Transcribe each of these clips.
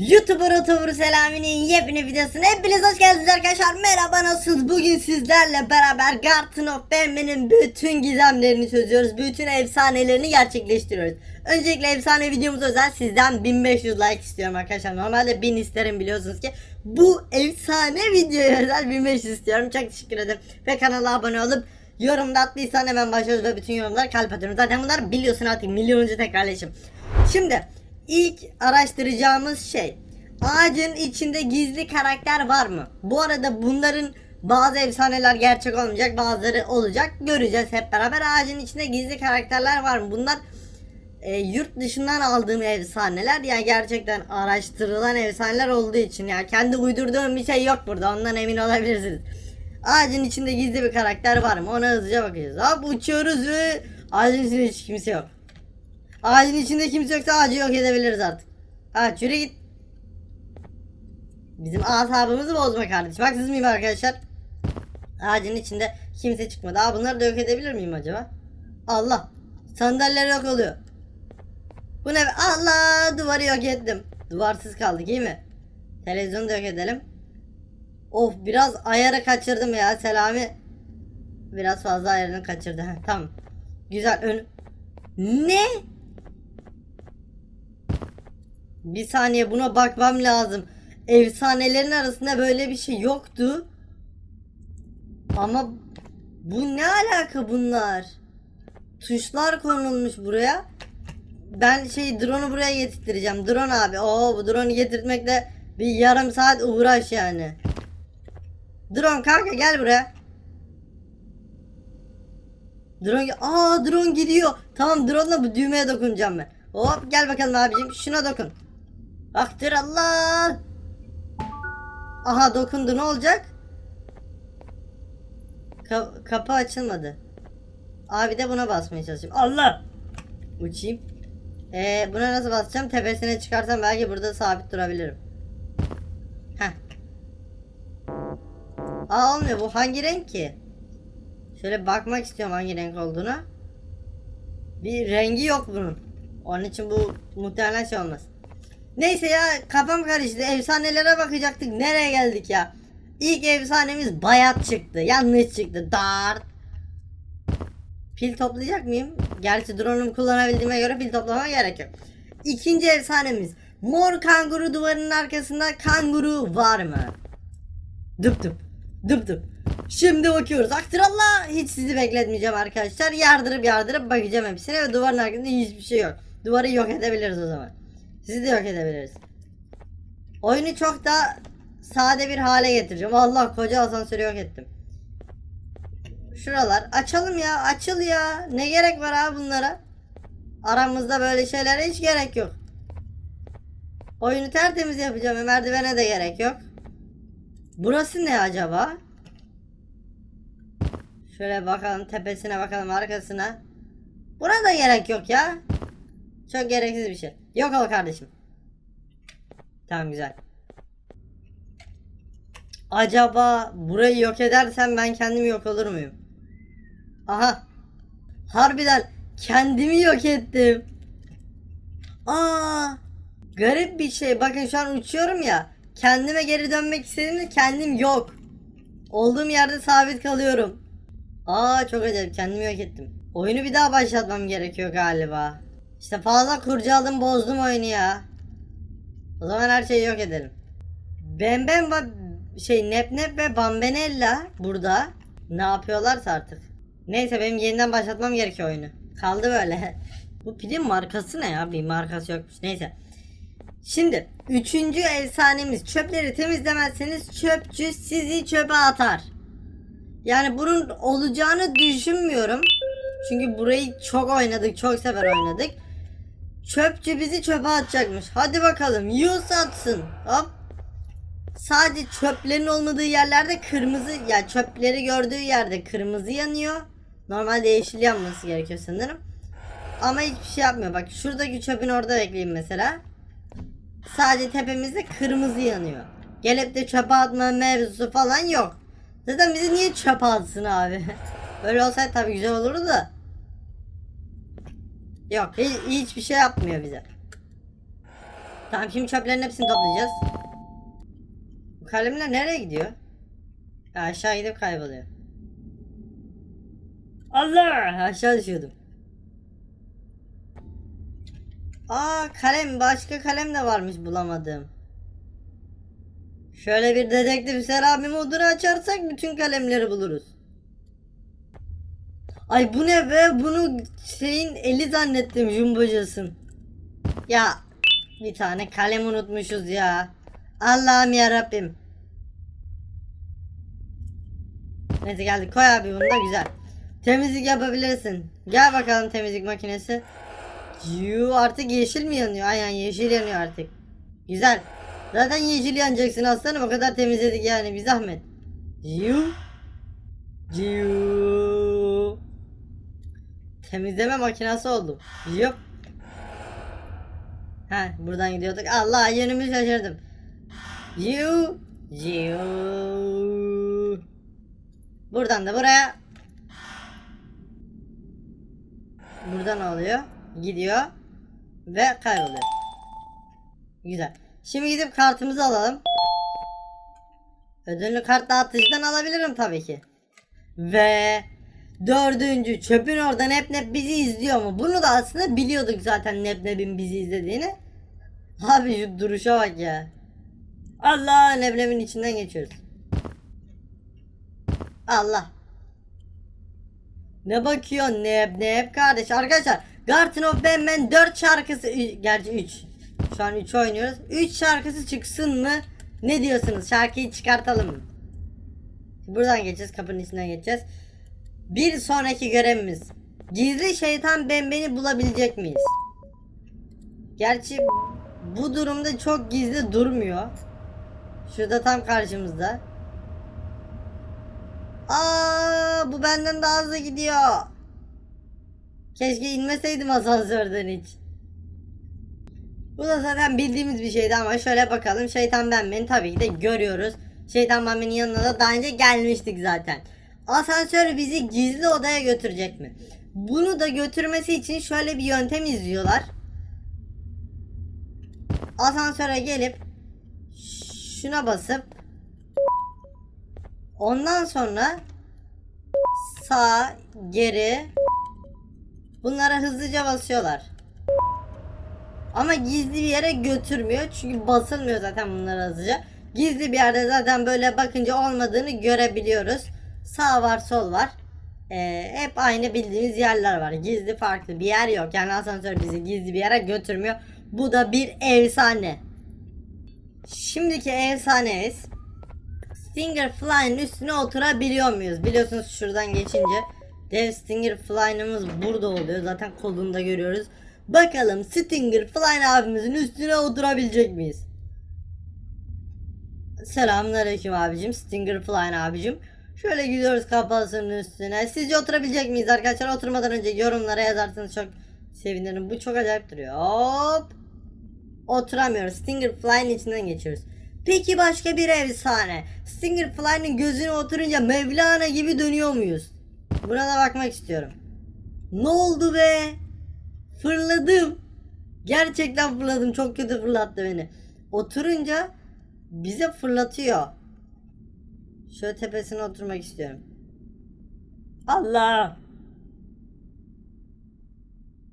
YouTuber Otobur Selami'nin yepyeni videosuna hepiniz hoş geldiniz arkadaşlar. Merhaba nasılsınız? Bugün sizlerle beraber Garden of Banner'ın bütün gizemlerini çözüyoruz. Bütün efsanelerini gerçekleştiriyoruz. Öncelikle efsane videomuz özel sizden 1500 like istiyorum arkadaşlar. Normalde 1000 isterim biliyorsunuz ki. Bu efsane videoya özel 1500 istiyorum. Çok teşekkür ederim. Ve kanala abone olup yorumda attıysan hemen başlıyoruz ve bütün yorumlar kalp atıyorum. Zaten bunlar biliyorsun artık milyonuncu tekrarlayışım. Şimdi ilk araştıracağımız şey ağacın içinde gizli karakter var mı? Bu arada bunların bazı efsaneler gerçek olmayacak bazıları olacak göreceğiz hep beraber ağacın içinde gizli karakterler var mı? Bunlar e, yurt dışından aldığım efsaneler yani gerçekten araştırılan efsaneler olduğu için yani kendi uydurduğum bir şey yok burada ondan emin olabilirsiniz. Ağacın içinde gizli bir karakter var mı? Ona hızlıca bakacağız. Hop uçuyoruz ve ağacın içinde hiç kimse yok. Ağacın içinde kimse yoksa ağacı yok edebiliriz artık. Ağaç yürü git. Bizim asabımızı bozma kardeşim. Haksız mıyım arkadaşlar? Ağacın içinde kimse çıkmadı. Aa bunları da yok edebilir miyim acaba? Allah. Sandalyeler yok oluyor. Bu ne? Allah duvarı yok ettim. Duvarsız kaldık iyi mi? Televizyonu da yok edelim. Of biraz ayarı kaçırdım ya Selami. Biraz fazla ayarını kaçırdı. Heh, tamam. Güzel ön... Ne? Bir saniye buna bakmam lazım. Efsanelerin arasında böyle bir şey yoktu. Ama bu ne alaka bunlar? Tuşlar konulmuş buraya. Ben şey drone'u buraya getirttireceğim. Drone abi. Oo bu drone'u getirtmekle bir yarım saat uğraş yani. Drone kanka gel buraya. Drone Aa drone gidiyor. Tamam drone'la bu düğmeye dokunacağım ben. Hop gel bakalım abicim şuna dokun. Aktır Allah. Aha dokundu ne olacak? Ka- kapı açılmadı. Abi de buna basmaya çalışayım. Allah. Uçayım. Ee, buna nasıl basacağım? Tepesine çıkarsam belki burada sabit durabilirim. Heh. Aa olmuyor bu hangi renk ki? Şöyle bakmak istiyorum hangi renk olduğunu. Bir rengi yok bunun. Onun için bu muhtemelen şey olmaz. Neyse ya kafam karıştı. Efsanelere bakacaktık. Nereye geldik ya? İlk efsanemiz bayat çıktı. Yanlış çıktı. Dart. Pil toplayacak mıyım? Gerçi drone'umu kullanabildiğime göre pil toplamama gerek yok. İkinci efsanemiz. Mor kanguru duvarının arkasında kanguru var mı? Dıp dıp. Dıp dıp. Şimdi bakıyoruz. Aktrallah. Hiç sizi bekletmeyeceğim arkadaşlar. Yardırıp yardırıp bakacağım hepsine ve duvarın arkasında hiçbir şey yok. Duvarı yok edebiliriz o zaman. Sizi de yok edebiliriz. Oyunu çok daha sade bir hale getireceğim. Allah koca asansörü yok ettim. Şuralar açalım ya açıl ya. Ne gerek var abi bunlara? Aramızda böyle şeylere hiç gerek yok. Oyunu tertemiz yapacağım. ve Merdivene de gerek yok. Burası ne acaba? Şöyle bakalım tepesine bakalım arkasına. Buna da gerek yok ya. Çok gereksiz bir şey. Yok ol kardeşim. Tamam güzel. Acaba burayı yok edersem ben kendimi yok olur muyum? Aha. Harbiden kendimi yok ettim. Aa. Garip bir şey. Bakın şu an uçuyorum ya. Kendime geri dönmek istediğimde kendim yok. Olduğum yerde sabit kalıyorum. Aa çok acayip kendimi yok ettim. Oyunu bir daha başlatmam gerekiyor galiba. İşte fazla kurcaladım bozdum oyunu ya. O zaman her şeyi yok edelim. Bemben ba- şey Nep Nep ve Bambenella burada. Ne yapıyorlarsa artık. Neyse benim yeniden başlatmam gerekiyor oyunu. Kaldı böyle. Bu pidin markası ne ya? Bir markası yokmuş. Neyse. Şimdi üçüncü efsanemiz çöpleri temizlemezseniz çöpçü sizi çöpe atar. Yani bunun olacağını düşünmüyorum. Çünkü burayı çok oynadık, çok sefer oynadık. Çöpçü bizi çöpe atacakmış. Hadi bakalım, yüz atsın. Hop. Sadece çöplerin olmadığı yerlerde kırmızı, ya çöpleri gördüğü yerde kırmızı yanıyor. Normalde yeşil yanması gerekiyor sanırım. Ama hiçbir şey yapmıyor. Bak şuradaki çöpün orada bekleyeyim mesela. Sadece tepemizde kırmızı yanıyor. Gelip de çöpe atma mevzusu falan yok. Zaten bizi niye çöpe atsın abi? Öyle olsaydı tabii güzel olurdu da. Yok hiç, hiçbir şey yapmıyor bize. Tamam şimdi çöplerin hepsini toplayacağız. Bu kalemler nereye gidiyor? Aşağı gidip kayboluyor. Allah! Aşağı düşüyordum. Aa kalem başka kalem de varmış bulamadım. Şöyle bir dedektif Serabi modunu açarsak bütün kalemleri buluruz. Ay bu ne be? Bunu şeyin eli zannettim jumbocasın. Ya bir tane kalem unutmuşuz ya. Allah'ım ya Rabbim. Neyse geldik. Koy abi bunu da güzel. Temizlik yapabilirsin. Gel bakalım temizlik makinesi. Yuu artık yeşil mi yanıyor? Aynen yeşil yanıyor artık. Güzel. Zaten yeşil yanacaksın aslanım o kadar temizledik yani bir zahmet. Yuu. Yuu. Temizleme makinesi oldum. Yup. Ha buradan gidiyorduk. Allah yönümü şaşırdım. Yuu. Yuu. Buradan da buraya. Burada ne oluyor? Gidiyor ve kayboluyor. Güzel. Şimdi gidip kartımızı alalım. Ödüllü kart dağıtıcıdan alabilirim tabii ki. Ve dördüncü çöpün oradan Nep bizi izliyor mu? Bunu da aslında biliyorduk zaten Nep Nep'in bizi izlediğini. Abi şu duruşa bak ya. Allah Nep Nep'in içinden geçiyoruz. Allah. Ne bakıyor Nep Nep kardeş arkadaşlar. Garden of Batman 4 şarkısı gerçi 3. Şu an 3 oynuyoruz. 3 şarkısı çıksın mı? Ne diyorsunuz? Şarkıyı çıkartalım mı? Buradan geçeceğiz. Kapının içinden geçeceğiz. Bir sonraki görevimiz. Gizli şeytan Bemben'i bulabilecek miyiz? Gerçi bu durumda çok gizli durmuyor. Şurada tam karşımızda. Aa, bu benden daha hızlı gidiyor. Keşke inmeseydim asansörden hiç. Bu da zaten bildiğimiz bir şeydi ama şöyle bakalım. Şeytan Benben'i tabii ki de görüyoruz. Şeytan Benben'in yanına da daha önce gelmiştik zaten. Asansör bizi gizli odaya götürecek mi? Bunu da götürmesi için şöyle bir yöntem izliyorlar. Asansöre gelip şuna basıp ondan sonra sağ geri bunlara hızlıca basıyorlar. Ama gizli bir yere götürmüyor. Çünkü basılmıyor zaten bunlar hızlıca. Gizli bir yerde zaten böyle bakınca olmadığını görebiliyoruz. Sağ var sol var. Ee, hep aynı bildiğimiz yerler var. Gizli farklı bir yer yok. Yani asansör bizi gizli bir yere götürmüyor. Bu da bir efsane. Şimdiki efsanemiz Stinger Fly'ın üstüne oturabiliyor muyuz? Biliyorsunuz şuradan geçince dev Stinger Fly'ımız burada oluyor. Zaten kolunda görüyoruz. Bakalım Stinger Fly abimizin üstüne oturabilecek miyiz? Selamünaleyküm abicim. Stinger Fly abicim. Şöyle gidiyoruz kafasının üstüne. Sizce oturabilecek miyiz arkadaşlar? Oturmadan önce yorumlara yazarsanız çok sevinirim. Bu çok acayip duruyor. Hop. Oturamıyoruz. Stinger Fly'ın içinden geçiyoruz. Peki başka bir efsane. Stinger Fly'ın gözüne oturunca Mevlana gibi dönüyor muyuz? Buna da bakmak istiyorum. Ne oldu be? Fırladım. Gerçekten fırladım. Çok kötü fırlattı beni. Oturunca bize fırlatıyor. Şöyle tepesine oturmak istiyorum. Allah.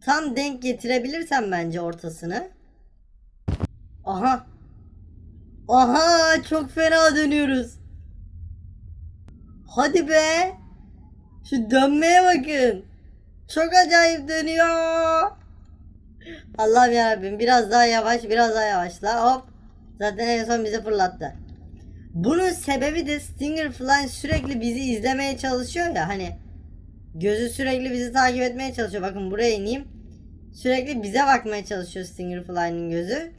Tam denk getirebilirsem bence ortasını. Aha. Aha çok fena dönüyoruz. Hadi be. Şu dönmeye bakın. Çok acayip dönüyor. Allah'ım yarabbim biraz daha yavaş biraz daha yavaşla hop. Zaten en son bizi fırlattı. Bunun sebebi de Stinger Fly sürekli bizi izlemeye çalışıyor ya hani. Gözü sürekli bizi takip etmeye çalışıyor. Bakın buraya ineyim. Sürekli bize bakmaya çalışıyor Stinger Fly'nin gözü.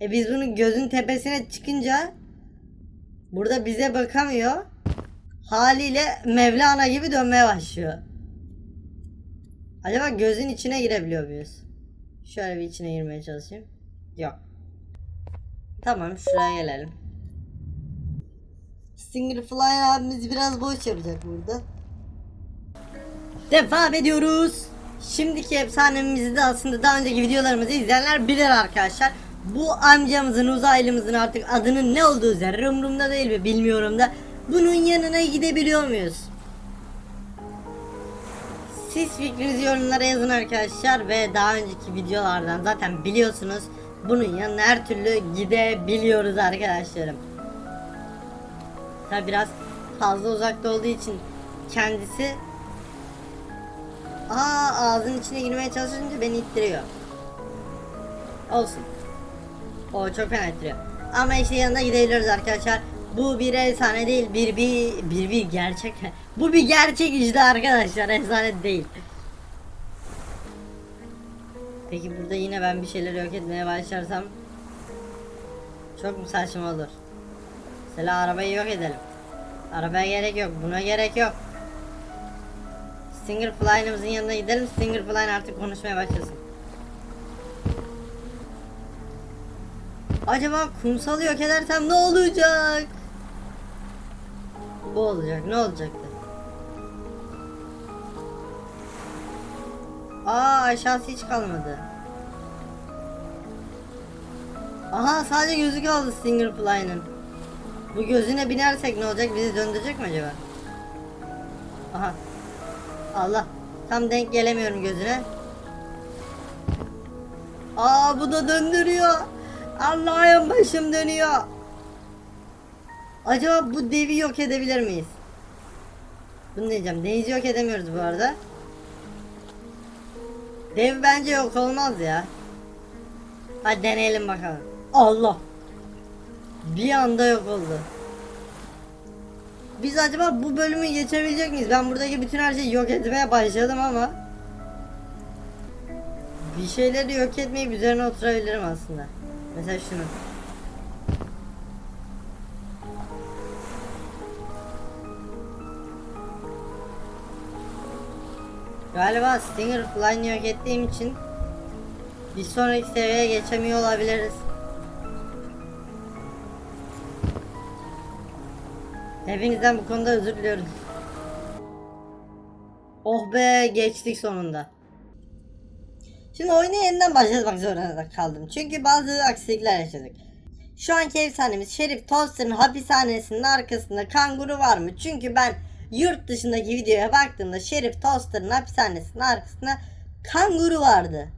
E biz bunun gözün tepesine çıkınca burada bize bakamıyor. Haliyle Mevlana gibi dönmeye başlıyor. Acaba gözün içine girebiliyor muyuz? Şöyle bir içine girmeye çalışayım. Yok. Tamam şuraya gelelim. Stinger Fly abimiz biraz boş yapacak burada. Devam ediyoruz. Şimdiki efsanemizi de aslında daha önceki videolarımızı izleyenler bilir arkadaşlar. Bu amcamızın uzaylımızın artık adının ne olduğu zerre umurumda değil mi bilmiyorum da bunun yanına gidebiliyor muyuz? Siz fikrinizi yorumlara yazın arkadaşlar ve daha önceki videolardan zaten biliyorsunuz bunun yanına her türlü gidebiliyoruz arkadaşlarım. Tabi biraz fazla uzakta olduğu için kendisi Aa ağzın içine girmeye çalışınca beni ittiriyor. Olsun. O çok fena ittiriyor. Ama işte yanına gidebiliyoruz arkadaşlar. Bu bir efsane değil, bir bir bir bir gerçek. Bu bir gerçek işte arkadaşlar, efsane değil. Peki burada yine ben bir şeyler yok etmeye başlarsam çok mu saçma olur? Mesela arabayı yok edelim. Arabaya gerek yok, buna gerek yok. Stinger Fly'ımızın yanına gidelim. Stinger Fly artık konuşmaya başlasın. Acaba kumsalı yok edersem ne olacak? Bu olacak. Ne olacaktı? Aa aşağısı hiç kalmadı. Aha sadece gözü kaldı Stinger Fly'ın. Bu gözüne binersek ne olacak? Bizi döndürecek mi acaba? Aha. Allah. Tam denk gelemiyorum gözüne. Aa bu da döndürüyor. Allah'ım başım dönüyor. Acaba bu devi yok edebilir miyiz? Bunu diyeceğim. Denizi yok edemiyoruz bu arada. Dev bence yok olmaz ya. Hadi deneyelim bakalım. Allah. Bir anda yok oldu. Biz acaba bu bölümü geçebilecek miyiz? Ben buradaki bütün her şeyi yok etmeye başladım ama bir şeyleri yok etmeyip üzerine oturabilirim aslında. Mesela şunu. Galiba Stinger Fly'ını yok ettiğim için bir sonraki seviyeye geçemiyor olabiliriz. Hepinizden bu konuda özür diliyorum. Oh be geçtik sonunda. Şimdi oyuna yeniden başlamak zorunda kaldım. Çünkü bazı aksilikler yaşadık. Şu anki efsanemiz Şerif Toaster'ın hapishanesinin arkasında kanguru var mı? Çünkü ben yurt dışındaki videoya baktığımda Şerif Toaster'ın hapishanesinin arkasında kanguru vardı.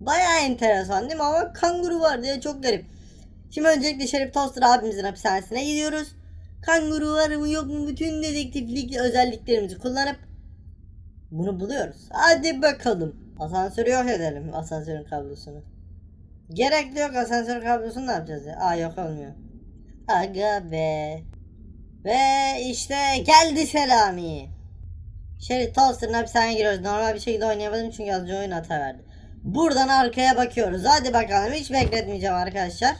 Baya enteresan değil mi? Ama kanguru var diye çok garip. Şimdi öncelikle Şerif Toaster abimizin hapishanesine gidiyoruz. Kanguru var mı yok mu bütün dedektiflik özelliklerimizi kullanıp bunu buluyoruz. Hadi bakalım. Asansörü yok edelim asansörün kablosunu. Gerekli yok asansör kablosunu ne yapacağız ya? Aa yok olmuyor. Aga be. Ve işte geldi Selami. Şerit Toaster'ın hapishaneye giriyoruz. Normal bir şekilde oynayamadım çünkü az önce oyun hata verdi. Buradan arkaya bakıyoruz. Hadi bakalım hiç bekletmeyeceğim arkadaşlar.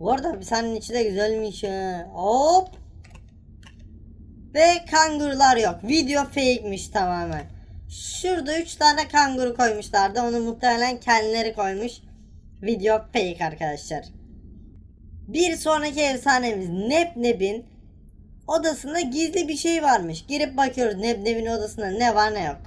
Bu arada hapishanenin içi de güzelmiş ha. Hop. Ve kangurular yok. Video fake'miş tamamen. Şurada 3 tane kanguru koymuşlardı. Onu muhtemelen kendileri koymuş. Video fake arkadaşlar. Bir sonraki efsanemiz Nep Nep'in odasında gizli bir şey varmış. Girip bakıyoruz Nep Nep'in odasında ne var ne yok.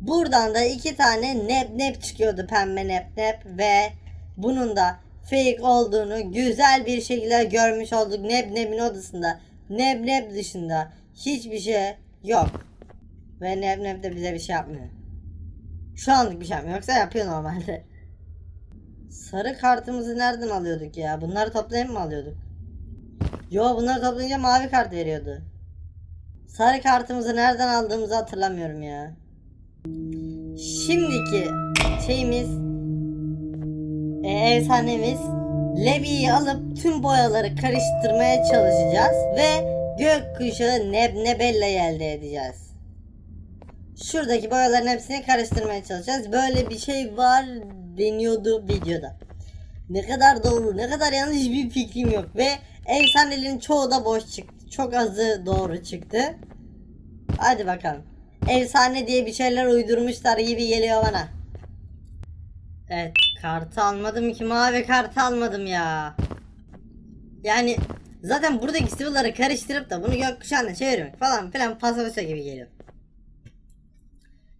Buradan da iki tane Nep çıkıyordu pembe Nep ve bunun da fake olduğunu güzel bir şekilde görmüş olduk Nep Nep'in odasında. Nep dışında hiçbir şey yok. Ve Nep de bize bir şey yapmıyor. Şu anlık bir şey yapmıyor. Yoksa yapıyor normalde. Sarı kartımızı nereden alıyorduk ya? Bunları toplayıp mı alıyorduk? Yo bunları toplayınca mavi kart veriyordu. Sarı kartımızı nereden aldığımızı hatırlamıyorum ya. Şimdiki şeyimiz e, efsanemiz Levi'yi alıp tüm boyaları karıştırmaya çalışacağız ve gökkuşağı Nebnebella'yı elde edeceğiz. Şuradaki boyaların hepsini karıştırmaya çalışacağız. Böyle bir şey var deniyordu videoda. Ne kadar doğru ne kadar yanlış bir fikrim yok ve efsanelerin çoğu da boş çıktı. Çok azı doğru çıktı. Hadi bakalım. Efsane diye bir şeyler uydurmuşlar gibi geliyor bana. Evet kartı almadım ki mavi kartı almadım ya. Yani zaten buradaki sıvıları karıştırıp da bunu gökkuşağına çevirmek falan filan pasapaça gibi geliyor.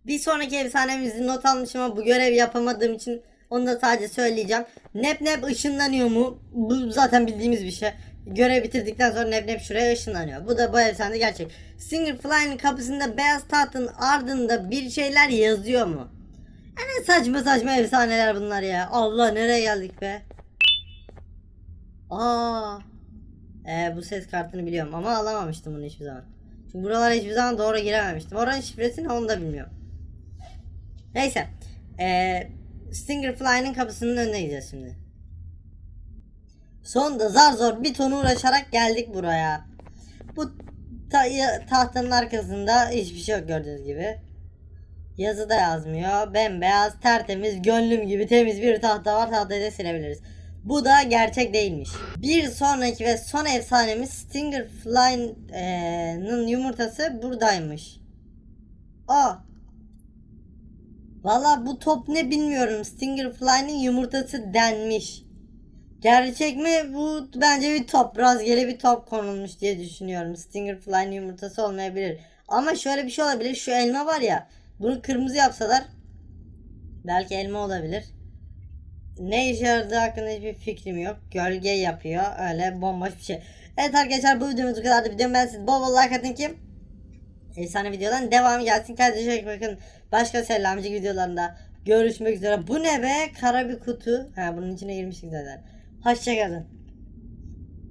Bir sonraki efsanemizin not almışım ama bu görevi yapamadığım için Onu da sadece söyleyeceğim. Nep nep ışınlanıyor mu? Bu zaten bildiğimiz bir şey. Görev bitirdikten sonra nep nep şuraya ışınlanıyor. Bu da bu efsane gerçek. Stinger Fly'ın kapısında beyaz tahtın ardında bir şeyler yazıyor mu? Yani saçma saçma efsaneler bunlar ya. Allah nereye geldik be? Aa. Ee, bu ses kartını biliyorum ama alamamıştım bunu hiçbir zaman. Çünkü buralara hiçbir zaman doğru girememiştim. Oranın şifresini onu da bilmiyorum. Neyse. Ee, Stinger Fly'ın kapısının önüne gideceğiz şimdi. Sonunda zar zor bir ton uğraşarak geldik buraya. Bu ta- tahtanın arkasında hiçbir şey yok gördüğünüz gibi. Yazı da yazmıyor. Bembeyaz, tertemiz, gönlüm gibi temiz bir tahta var. Tahtayı da silebiliriz. Bu da gerçek değilmiş. Bir sonraki ve son efsanemiz Stinger Fly'ın yumurtası buradaymış. Aa. Valla bu top ne bilmiyorum. Stinger Fly'ın yumurtası denmiş. Gerçek mi? Bu bence bir top. Rastgele bir top konulmuş diye düşünüyorum. Stinger Fly'ın yumurtası olmayabilir. Ama şöyle bir şey olabilir. Şu elma var ya. Bunu kırmızı yapsalar belki elma olabilir. Ne işe yaradığı hakkında hiçbir fikrim yok. Gölge yapıyor. Öyle bomboş bir şey. Evet arkadaşlar bu videomuz bu kadardı. Videomu ben siz bol bol like atın ki efsane videodan devamı gelsin. Kendinize bakın. Başka selamcı videolarında görüşmek üzere. Bu ne be? Kara bir kutu. Ha bunun içine girmiştik zaten. Hoşçakalın.